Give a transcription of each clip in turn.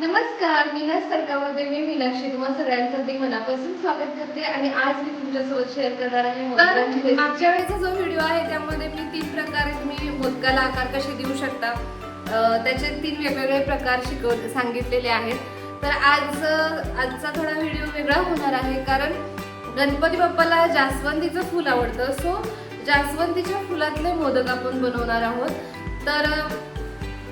नमस्कार मीना सरकामध्ये मी मीनाक्षी तुम्हा सगळ्यांसाठी मनापासून स्वागत करते आणि आज मी तुमच्यासोबत शेअर करणार आहे मोदकांची मागच्या वेळेचा जो व्हिडिओ आहे त्यामध्ये मी तीन प्रकारे तुम्ही मोदकाला आकार कसे देऊ शकता त्याचे तीन वेगवेगळे प्रकार शिकव सांगितलेले आहेत. तर आज आजचा थोडा व्हिडिओ वेगळा होणार आहे कारण गणपती बाप्पाला जास्वंदीचं फुल आवडतं. सो जास्वंदीच्या फुलातले मोदक आपण बनवणार आहोत. तर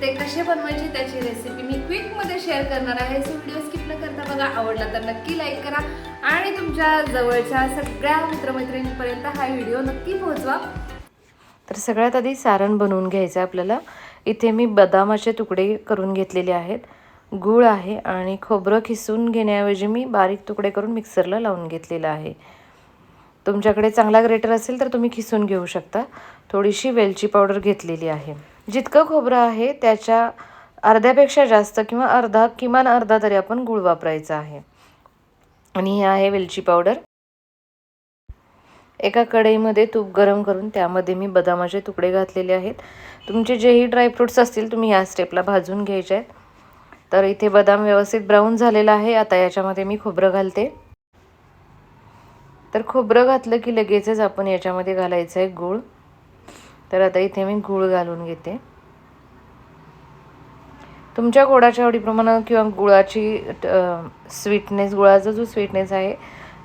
ते कसे बनवायचे त्याची रेसिपी मी क्विकमध्ये शेअर करणार आहे. सो व्हिडिओ स्किप न करता बघा आवडला तर नक्की लाईक करा. आणि तुमच्या जवळच्या सगळ्या मित्रमैत्रिणींपर्यंत हा व्हिडिओ नक्की पोहोचवा. तर सगळ्यात आधी सारण बनवून घ्यायचं आहे आपल्याला. इथे मी बदामाचे तुकडे करून घेतलेले आहेत. गूळ आहे आणि खोबरं खिसून घेण्याऐवजी मी बारीक तुकडे करून मिक्सरला लावून घेतलेलं आहे. तुमच्याकडे चांगला ग्रेटर असेल तर तुम्ही खिसून घेऊ शकता. थोडीशी वेलची पावडर घेतलेली आहे. जितकं खोबरं आहे त्याच्या अर्ध्यापेक्षा जास्त किंवा अर्धा किमान अर्धा तरी आपण गूळ वापरायचा आहे. आणि हे आहे वेलची पावडर. एका कढईमध्ये तूप गरम करून त्यामध्ये मी बदामाचे तुकडे घातलेले आहेत. तुमचे जेही ड्रायफ्रूट्स असतील तुम्ही या स्टेपला भाजून घ्यायचे आहेत. तर इथे बदाम व्यवस्थित ब्राऊन झालेला आहे. आता याच्यामध्ये मी खोबरं घालते. तर खोबरं घातलं की लगेचच आपण याच्यामध्ये घालायचं आहे गूळ. तर आता इथे मी गूळ घालून घेते. तुमच्या गोडाच्या आवडीप्रमाणे किंवा गुळाची स्वीटनेस गुळाचा जो स्वीटनेस आहे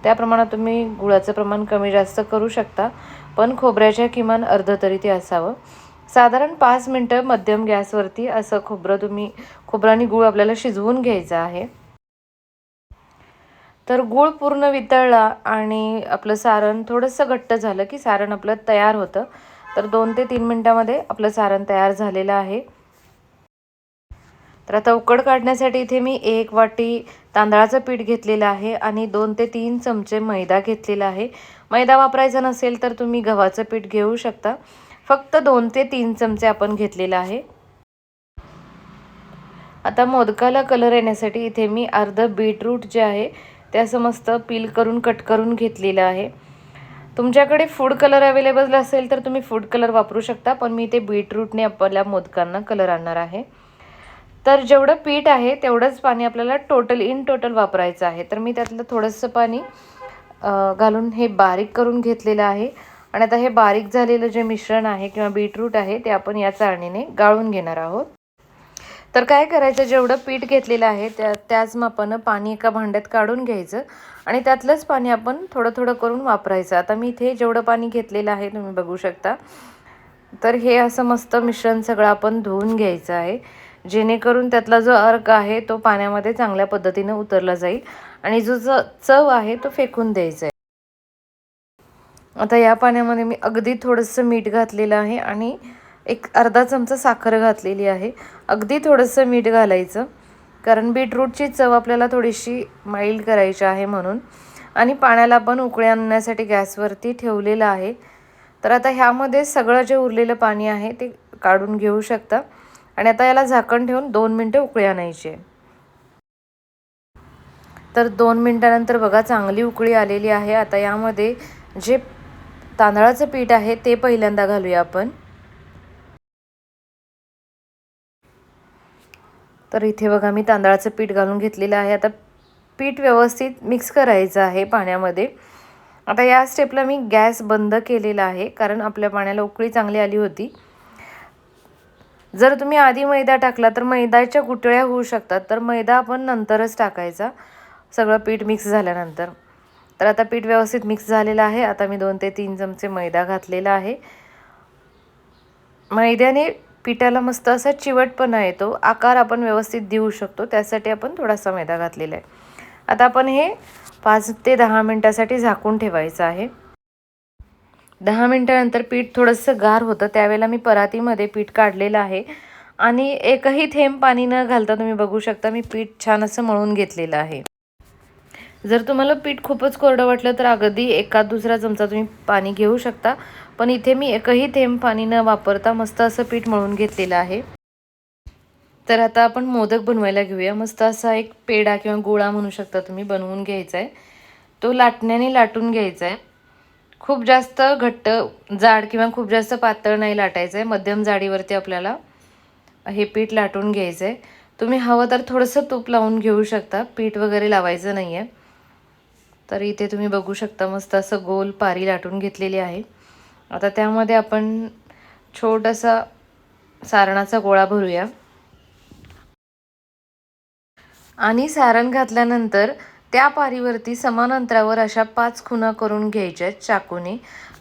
त्या प्रमाणात तुम्ही गुळाचं प्रमाण कमी जास्त करू शकता पण खोबऱ्याच्या किमान अर्ध तरी ते असावं. साधारण पाच मिनटं मध्यम गॅसवरती असं खोबरं तुम्ही खोबरं आणि गूळ आपल्याला शिजवून घ्यायचं आहे. तर गूळ पूर्ण वितळला आणि आपलं सारण थोडंसं घट्ट झालं की सारण आपलं तयार होतं. तर दोन ते तीन मिनटामध्ये आपलं सारण तयार झालेलं आहे. तर आता उकड काढण्यासाठी इथे मी एक वाटी तांदळाचं पीठ घेतलेलं आहे आणि दोन ते तीन चमचे मैदा घेतलेला आहे. मैदा वापरायचा नसेल तर तुम्ही गव्हाचं पीठ घेऊ शकता. फक्त दोन ते तीन चमचे आपण घेतलेलं आहे. आता मोदकाला कलर येण्यासाठी इथे मी अर्ध बीटरूट जे आहे ते असं मस्त पील करून कट करून घेतलेलं आहे. तुमच्याकडे फूड कलर अवेलेबल असेल तर तुम्ही फूड कलर वापरू शकता पण मी ते बीटरूटने आपल्या मोदकांना कलर आणणार आहे. तर जेवढं पीठ आहे तेवढंच पाणी आपल्याला टोटल इन टोटल वापरायचं आहे. तर मी त्यातलं थोडंसं पाणी घालून हे बारीक करून घेतलेलं आहे. आणि आता हे बारीक झालेलं जे मिश्रण आहे किंवा बीटरूट आहे ते आपण या चाळणीने गाळून घेणार आहोत. तर काय करायचं जेवढं पीठ घेतलेलं आहे त्या त्याच मापानं पाणी एका भांड्यात काढून घ्यायचं आणि त्यातलंच पाणी आपण थोडं थोडं करून वापरायचं. आता मी इथे जेवढं पाणी घेतलेलं आहे तुम्ही बघू शकता. तर हे असं मस्त मिश्रण सगळं आपण धुवून घ्यायचं आहे. जेणेकरून त्यातला जो अर्क आहे तो पाण्यामध्ये चांगल्या पद्धतीनं उतरला जाईल आणि जो ज चव आहे तो फेकून द्यायचा आहे. आता या पाण्यामध्ये मी अगदी थोडंसं मीठ घातलेलं आहे आणि एक अर्धा चमचा साखर घातलेली आहे. अगदी थोडंसं मीठ घालायचं. कारण बीटरूटची चव आपल्याला थोडीशी माइल्ड करायची आहे म्हणून. आणि पाण्याला पण उकळी आणण्यासाठी गॅसवरती ठेवलेलं आहे. तर आता ह्यामध्ये सगळं जे उरलेलं पाणी आहे ते काढून घेऊ शकता. आणि आता याला झाकण ठेवून दोन मिनटं उकळी आणायची. आहे तर दोन मिनटानंतर बघा चांगली उकळी आलेली आहे. आता यामध्ये जे तांदळाचं पीठ आहे ते पहिल्यांदा घालूया आपण. तर इथे बघा मी तांदळाचं पीठ घालून घेतलेलं आहे. आता पीठ व्यवस्थित मिक्स करायचं आहे पाण्यामध्ये. आता या स्टेपला मी गॅस बंद केलेला आहे कारण आपल्या पाण्याला उकळी चांगली आली होती. जर तुम्ही आधी मैदा टाकला तर मैद्याच्या गुटळ्या होऊ शकतात तर मैदा आपण नंतरच टाकायचा. सगळं पीठ मिक्स झाल्यानंतर. तर आता पीठ व्यवस्थित मिक्स झालेलं आहे. आता मी दोन ते तीन चमचे मैदा घातलेला आहे. मैद्याने पिठाला मस्त असा चिवटपणा येतो आकार आपण व्यवस्थित देऊ शकतो त्यासाठी आपण थोडासा मैदा घातलेला आहे. आता आपण हे पाच ते दहा मिनटासाठी झाकून ठेवायचं आहे. दहा मिनटानंतर पीठ थोडंसं गार होतं त्यावेळेला मी परातीमध्ये पीठ काढलेलं आहे. आणि एकही थेंब पाणी न घालता तुम्ही बघू शकता मी पीठ छान असं मळून घेतलेलं आहे. जर तुम्हाला पीठ खूपच कोरडं वाटलं तर अगदी एका दुसरा चमचा तुम्ही पाणी घेऊ शकता. पण इथे मी एकही थेंब पाणी न वापरता मस्त असं पीठ मळून घेतलेलं आहे. तर आता आपण मोदक बनवायला घेऊया. मस्त असा एक पेढा किंवा गोळा म्हणू शकता तुम्ही बनवून घ्यायचा आहे तो लाटण्याने लाटून घ्यायचा आहे खूप जास्त घट्ट जाड किंवा खूप जास्त पातळ नाही लाटायचं आहे मध्यम जाडीवरती आपल्याला हे पीठ लाटून घ्यायचं आहे तुम्ही हवं तर थोडंसं तूप लावून घेऊ शकता. पीठ वगैरे लावायचं नाही आहे तर इथे तुम्ही बघू शकता मस्त असं गोल पारी लाटून घेतलेली आहे. आता त्यामध्ये आपण छोटासा सारणाचा गोळा भरूया. आणि सारण घातल्यानंतर त्या पारीवरती समान अंतरावर अशा पाच खुणा करून घ्यायच्या आहेत चाकूने.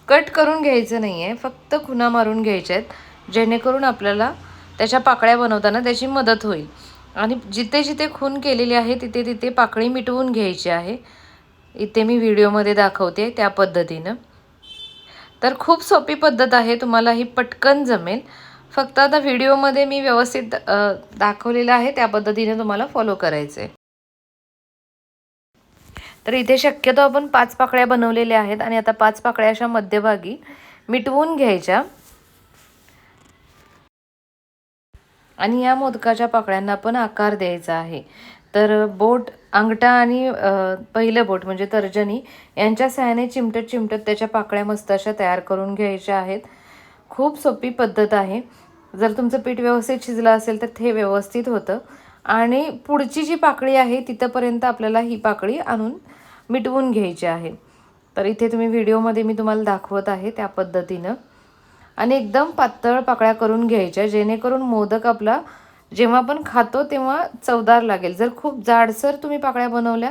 कट करून घ्यायचं नाही आहे फक्त खुणा मारून घ्यायच्या आहेत जेणेकरून आपल्याला त्याच्या पाकळ्या बनवताना त्याची मदत होईल. आणि जिथे जिथे खून केलेली आहे तिथे तिथे पाकळी मिटवून घ्यायची आहे. इथे मी व्हिडिओमध्ये दाखवते त्या पद्धतीनं. तर खूप सोपी पद्धत आहे तुम्हाला ही पटकन जमेल. फक्त आता व्हिडिओमध्ये मी व्यवस्थित दाखवलेलं आहे त्या पद्धतीने तुम्हाला फॉलो करायचे तर इथे शक्यतो आपण पाच पाकळ्या बनवलेल्या आहेत आणि आता पाच पाकळ्या अशा मध्यभागी मिटवून घ्यायच्या. आणि या मोदकाच्या पाकळ्यांना पण आकार द्यायचा आहे. तर बोट अंगठा आणि पहिलं बोट म्हणजे तर्जनी यांच्या सहाय्याने चिमटत चिमटत त्याच्या पाकळ्या मस्त अशा तयार करून घ्यायच्या आहेत. खूप सोपी पद्धत आहे. जर तुमचं पीठ व्यवस्थित शिजलं असेल तर ते व्यवस्थित होतं. आणि पुढची जी पाकळी आहे तिथंपर्यंत आपल्याला ही पाकळी आणून मिटवून घ्यायची आहे. तर इथे तुम्ही व्हिडिओमध्ये मी तुम्हाला दाखवत आहे त्या पद्धतीनं. आणि एकदम पातळ पाकळ्या करून घ्यायच्या जेणेकरून मोदक आपला जेव्हा आपण खातो तेव्हा चवदार लागेल. जर खूप जाडसर तुम्ही पाकळ्या बनवल्या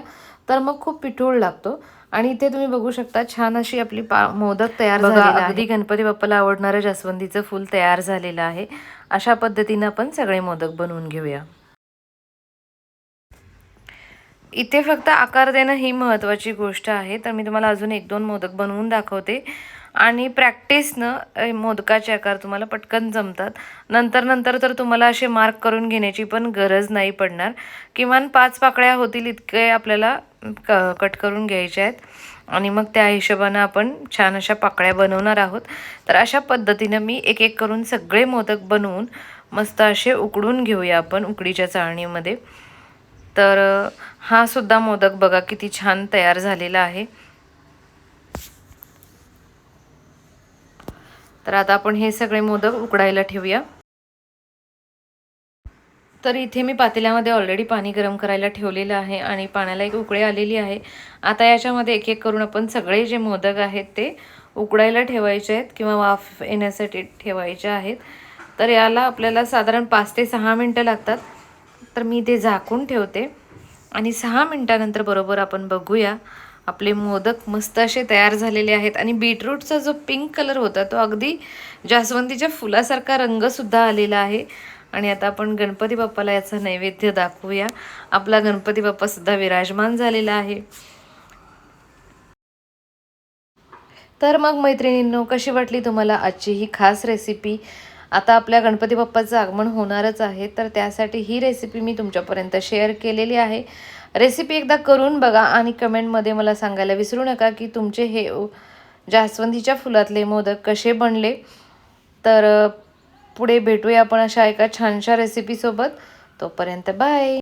तर मग खूप पिठूळ लागतो. आणि इथे तुम्ही बघू शकता छान अशी आपली पा मोदक तयार आहे अगदी गणपती बाप्पाला आवडणारं जास्वंदीचं फूल तयार झालेलं आहे. अशा पद्धतीनं आपण सगळे मोदक बनवून घेऊया. इथे फक्त आकार देणं ही महत्त्वाची गोष्ट आहे. तर मी तुम्हाला अजून एक दोन मोदक बनवून दाखवते. आणि प्रॅक्टिसनं मोदकाचे आकार तुम्हाला पटकन जमतात. नंतर नंतर तर तुम्हाला असे मार्क करून घेण्याची पण गरज नाही पडणार. किमान पाच पाकळ्या होतील इतके आपल्याला क कट करून घ्यायचे आहेत. आणि मग त्या हिशोबानं आपण छान अशा पाकळ्या बनवणार आहोत. तर अशा पद्धतीनं मी एक एक करून सगळे मोदक बनवून मस्त असे उकडून घेऊया आपण उकडीच्या चाळणीमध्ये. तर हा सुद्धा मोदक बघा किती छान तयार झालेला आहे. तर आता आपण हे सगळे मोदक उकडायला ठेवूया. तर इथे मी पातेल्यामध्ये ऑलरेडी पाणी गरम करायला ठेवलेलं आहे आणि पाण्याला एक उकळी आलेली आहे. आता याच्यामध्ये एक एक करून आपण सगळे जे मोदक आहेत ते उकडायला ठेवायचे आहेत किंवा वाफ येण्यासाठी ठेवायचे आहेत. तर याला आपल्याला साधारण पाच ते सहा मिनटं लागतात. तर मी ते झाकून ठेवते आणि सहा मिनटानंतर बरोबर आपण बघूया. आपले मोदक मस्त असे तयार झालेले आहेत. आणि बीटरूटचा जो पिंक कलर होता तो अगदी जास्वंदीच्या फुलासारखा रंगसुद्धा आलेला आहे. आणि आता आपण गणपती बाप्पाला याचा नैवेद्य दाखवूया. आपला गणपती बाप्पासुद्धा विराजमान झालेला आहे. तर मग मैत्रिणींनो कशी वाटली तुम्हाला आजची ही खास रेसिपी आता आपल्या गणपती बाप्पाचं आगमन होणारच आहे तर त्यासाठी ही रेसिपी मी तुमच्यापर्यंत शेअर केलेली आहे. रेसिपी एकदा करून बघा आणि कमेंटमध्ये मला सांगायला विसरू नका की तुमचे हे जास्वंदीच्या फुलातले मोदक कसे बनले. तर पुढे भेटूया आपण अशा एका छानशा रेसिपीसोबत तोपर्यंत बाय